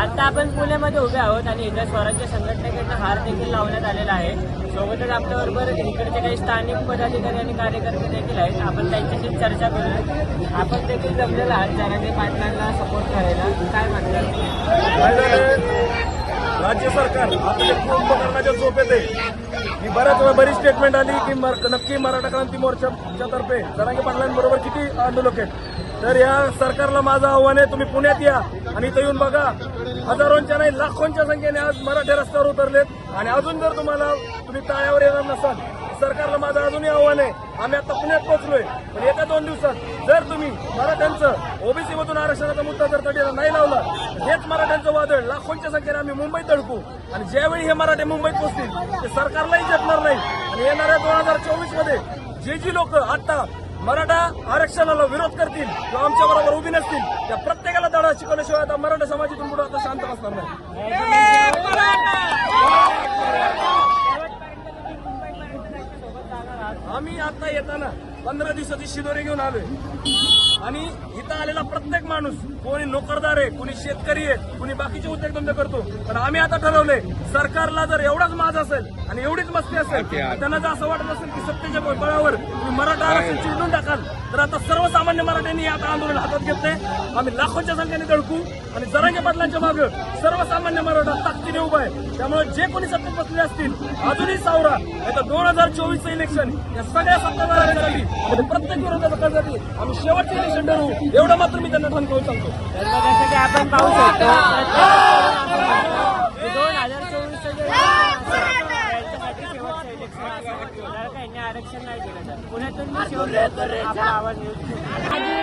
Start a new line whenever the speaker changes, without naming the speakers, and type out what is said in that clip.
आता आपण पुण्यामध्ये उभे आहोत आणि इथं स्वराज्य संघटनेकडनं हार देखील लावण्यात आलेला आहे. सोबतच आपल्याबरोबर इकडचे काही स्थानिक पदाधिकारी आणि कार्यकर्ते देखील आहेत. आपण त्यांच्याशी चर्चा करू आपण देखील जमलेला आहात जरांगे पाटलांना सपोर्ट करायला. काय म्हणतात?
राज्य सरकार आपले झोपेत आहे. मी बऱ्याच वेळा बरीच स्टेटमेंट आली की मर- नक्की मराठा क्रांती मोर्चाच्या तर्फे. जरांगे पाटलांबरोबर किती आंदोलक आहेत? तर या सरकारला माझं आव्हान आहे तुम्ही पुण्यात या. आणि इथं येऊन बघा हजारोंच्या नाही लाखोंच्या संख्येने आज मराठा रस्त्यावर उतरलेत. आणि अजून जर तुम्हाला तुम्ही ताळ्यावर येणार नसाल सरकारला माझं अजूनही आव्हान आहे. आम्ही आता पुण्यात पोहोचलोय. पण येत्या दोन दिवसात जर तुम्ही मराठ्यांचं ओबीसी मधून आरक्षणाचा मुद्दा जर तडीला नाही लावला हेच मराठ्यांचं वादळ लाखोंच्या संख्येने आम्ही मुंबईत अडकू आणि ज्यावेळी हे मराठे मुंबईत पोहोचतील ते सरकारलाही जपणार नाही. आणि येणाऱ्या दोन हजार चोवीसमध्ये जे जी लोक आता मराठा आरक्षणाला विरोध करतील किंवा आमच्या बरोबर उभी नसतील त्या प्रत्येक धडा शिकवल्याशिवाय आता मराठा समाजातून पुढे आता शांत बसणार नाही. आम्ही आता येताना पंधरा दिवसाची शिदोरी घेऊन आलोय. आणि इथं आलेला प्रत्येक माणूस कोणी नोकरदार आहे कोणी शेतकरी आहे कोणी बाकीचे उद्योगधंदे करतो. पण आम्ही आता ठरवलंय सरकारला जर एवढाच माज असेल आणि एवढीच मस्ती असेल त्यांना जर असं वाटत असेल की सत्तेच्या बळावर तुम्ही मराठा आरक्षण चिरडून टाकाल आता सर्वसामान्य मराठ्यांनी आता आंदोलन हातात घेतलंय. आम्ही लाखोच्या संख्येने दळकू आणि जरांगे बदलांच्या मागे सर्वसामान्य मराठा ताकदीने उभा आहे. त्यामुळे जे कोणी सत्तेत बसले असतील अजूनही सावरा आता दोन हजार चोवीसचं इलेक्शन या सगळ्या सत्ताधाऱ्यांसाठी आणि प्रत्येक विरोधाच्या करण्यासाठी आम्ही शेवटचं इलेक्शन ठरवू. एवढं मात्र मी त्यांना ठणकावून सांगतो.
आपण पाहू शकतो दोन हजार चोवीसचं आरक्षण नाही दिलं तर पुण्यातून मी आवाज न्यूज